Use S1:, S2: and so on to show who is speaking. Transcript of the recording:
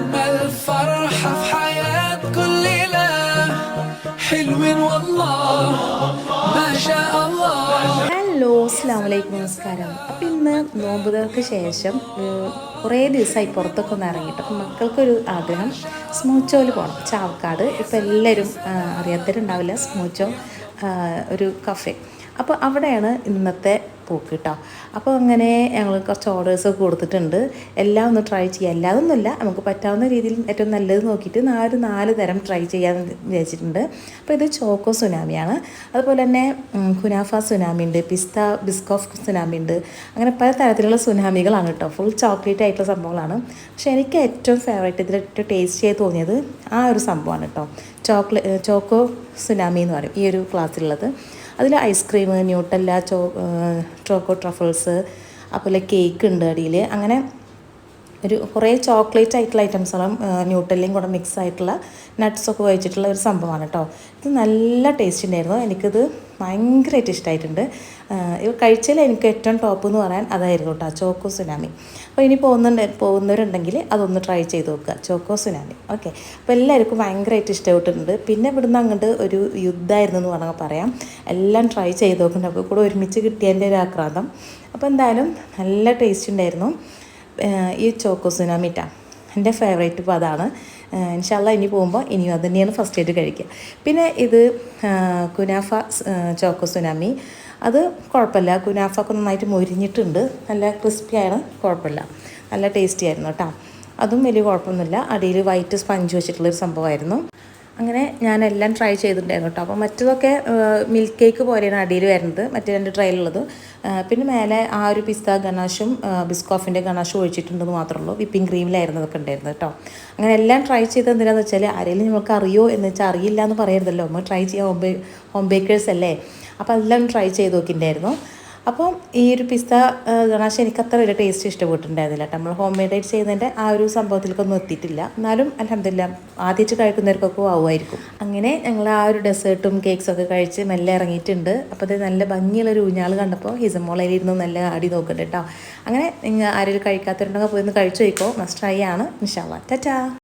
S1: أجمل فرحة في حياة كل ليلة حلوين والله ما شاء الله
S2: hello അസ്സാം വലൈക്കും നമസ്കാരം അപ്പം ഇന്ന് നോമ്പുകൾക്ക് ശേഷം ഏഹ്, കുറേ ദിവസമായി പുറത്തൊക്കെ ഒന്ന് ഇറങ്ങിയിട്ട് അപ്പം മക്കൾക്കൊരു ആഗ്രഹം സ്മൂച്ചോയിൽ പോകണം ചാവക്കാട് ഇപ്പം എല്ലാവരും ആ, അറിയാത്തവരുണ്ടാവില്ല സ്മൂച്ചോ ആ, ഒരു കഫേ അപ്പോൾ അവിടെയാണ് ഇന്നത്തെ പോക്ക് കേട്ടോ അപ്പോൾ അങ്ങനെ ഞങ്ങൾ കുറച്ച് ഓർഡേഴ്സൊക്കെ കൊടുത്തിട്ടുണ്ട്. എല്ലാം ഒന്ന് ട്രൈ ചെയ്യാം. എല്ലാതൊന്നുമില്ല നമുക്ക് പറ്റാവുന്ന രീതിയിൽ ഏറ്റവും നല്ലത് നോക്കിയിട്ട് നാല് നാല് തരം ട്രൈ ചെയ്യാൻ വിചാരിച്ചിട്ടുണ്ട്. അപ്പോൾ ഇത് ചോക്കോ സുനാമിയാണ്. അതുപോലെ തന്നെ കുനാഫ സുനാമി ഉണ്ട് പിസ്ത ബിസ്കോഫ് സുനാമി ഉണ്ട് അങ്ങനെ പല തരത്തിലുള്ള സുനാമികളാണ് കേട്ടോ ഫുൾ ചോക്ലേറ്റ് ആയിട്ടുള്ള സംഭവങ്ങളാണ്. പക്ഷേ എനിക്ക് ഏറ്റവും ഫേവറേറ്റ് ഇതിൽ ഏറ്റവും ടേസ്റ്റ് ചെയ്ത് തോന്നിയത് ആ ഒരു സംഭവമാണ് കേട്ടോ ചോക്ലേ ചോക്കോ സുനാമി എന്ന് പറയും ഈ ഒരു ക്ലാസ്സിലുള്ളത് അതിൽ ഐസ്ക്രീം ന്യൂട്ടല്ല ചോ ചോക്കോ ട്രഫിൾസ് അതുപോലെ കേക്ക് ഉണ്ട് അടിയിൽ അങ്ങനെ ഒരു കുറേ ചോക്ലേറ്റ് ആയിട്ടുള്ള ഐറ്റംസുകളും ന്യൂട്ടലിയും കൂടെ മിക്സ് ആയിട്ടുള്ള നട്ട്സൊക്കെ വെച്ചിട്ടുള്ള ഒരു സംഭവമാണ് കേട്ടോ ഇത് നല്ല ടേസ്റ്റ് ഉണ്ടായിരുന്നു എനിക്കിത് ഭയങ്കരമായിട്ട് ഇഷ്ടമായിട്ടുണ്ട് ഇത് കഴിച്ചാൽ എനിക്ക് ഏറ്റവും ടോപ്പ് എന്ന് പറയാൻ അതായിരുന്നു കേട്ടോ ചോക്കോ സുനാമി അപ്പോൾ ഇനി പോകുന്നുണ്ട് പോകുന്നവരുണ്ടെങ്കിൽ അതൊന്ന് ട്രൈ ചെയ്ത് നോക്കുക. ചോക്കോ സുനാമി ഓക്കെ അപ്പോൾ എല്ലാവർക്കും ഭയങ്കരമായിട്ട് ഇഷ്ടപ്പെട്ടിട്ടുണ്ട്. പിന്നെ ഇവിടുന്ന് അങ്ങോട്ട് ഒരു യുദ്ധമായിരുന്നു എന്ന് വേണമെങ്കിൽ പറയാം. എല്ലാം ട്രൈ ചെയ്ത് നോക്കുന്നുണ്ട്. അപ്പോൾ കൂടെ ഒരുമിച്ച് കിട്ടിയതിന്റെ ഒരു ആക്രാന്തം. അപ്പോൾ എന്തായാലും നല്ല ടേസ്റ്റ് ഉണ്ടായിരുന്നു ഈ ചോക്കോ സുനാമിറ്റാണ് എന്റെ ഫേവറേറ്റ് ഇപ്പോൾ അതാണ് ഇൻഷാല്ല ഇനി പോകുമ്പോൾ ഇനിയും അത് തന്നെയാണ് ഫസ്റ്റ് ആയിട്ട് കഴിക്കുക. പിന്നെ ഇത് കുനാഫ ചോക്കോ സുനാമി. അത് കുഴപ്പമില്ല. കുനാഫ ഒക്കെ നന്നായിട്ട് മൊരിഞ്ഞിട്ടുണ്ട്. നല്ല ക്രിസ്പിയാണ് കുഴപ്പമില്ല. നല്ല ടേസ്റ്റി ആയിരുന്നു കേട്ടോ അതും വലിയ കുഴപ്പമൊന്നുമില്ല. അടിയിൽ വൈറ്റ് സ്പഞ്ച് വെച്ചിട്ടുള്ളൊരു സംഭവമായിരുന്നു. അങ്ങനെ ഞാൻ എല്ലാം ട്രൈ ചെയ്തിട്ടുണ്ടായിരുന്നു കേട്ടോ. അപ്പോൾ മറ്റതൊക്കെ മിൽക്ക് കേക്ക് പോലെയാണ് അടിയിൽ വരുന്നത്. മറ്റു രണ്ട് ട്രൈയിലുള്ളത് പിന്നെ മേലെ ആ ഒരു പിസ്ത ഗണാഷും ബിസ്കോഫിന്റെ ഗണാഷും ഒഴിച്ചിട്ടുണ്ടെന്ന് മാത്രമേ ഉള്ളൂ വിപ്പിംഗ് ക്രീമിലായിരുന്നു അതൊക്കെ ഉണ്ടായിരുന്നത് കേട്ടോ. അങ്ങനെ എല്ലാം ട്രൈ ചെയ്തത് എന്തിനാന്ന് വെച്ചാൽ ആരെങ്കിലും നമുക്ക് അറിയോ എന്ന് വെച്ചാൽ അറിയില്ല എന്ന് പറയരുതല്ലോ. നമ്മൾ ട്രൈ ചെയ്യാം ഹോം ബേക്കേഴ്സ് അല്ലേ? അപ്പോൾ എല്ലാം ട്രൈ ചെയ്ത് നോക്കിയിട്ടുണ്ടായിരുന്നു. അപ്പോൾ ഈ ഒരു പിസ്ത ഗണാശ എനിക്ക് അത്ര വലിയ ടേസ്റ്റ് ഇഷ്ടപ്പെട്ടിട്ടുണ്ടായിരുന്നില്ല നമ്മൾ ഹോം മെയ്ഡ് ആയിട്ട് ചെയ്യുന്നതിന്റെ ആ ഒരു സംഭവത്തിലേക്കൊന്നും എത്തിയിട്ടില്ല. എന്നാലും അലഹമില്ല ആദ്യമായിട്ട് കഴിക്കുന്നവർക്കൊക്കെ ആവുമായിരിക്കും അങ്ങനെ ഞങ്ങൾ ആ ഒരു ഡെസേർട്ടും കേക്ക്സൊക്കെ കഴിച്ച് മെല്ലെ ഇറങ്ങിയിട്ടുണ്ട്. അപ്പോൾ അത് നല്ല ഭംഗിയുള്ള ഒരു ഊഞ്ഞാൾ കണ്ടപ്പോൾ ഹിസമോളയിലിരുന്ന് നല്ല ആടി നോക്കുന്നുണ്ട് കേട്ടോ. അങ്ങനെ നിങ്ങൾ ആരെങ്കിലും കഴിക്കാത്തവരുണ്ടെങ്കിൽ പോയി ഒന്ന് കഴിച്ചു നോക്കോ മസ്റ്റ് ട്രൈ ആണ്. നിഷാവ ടാറ്റാ.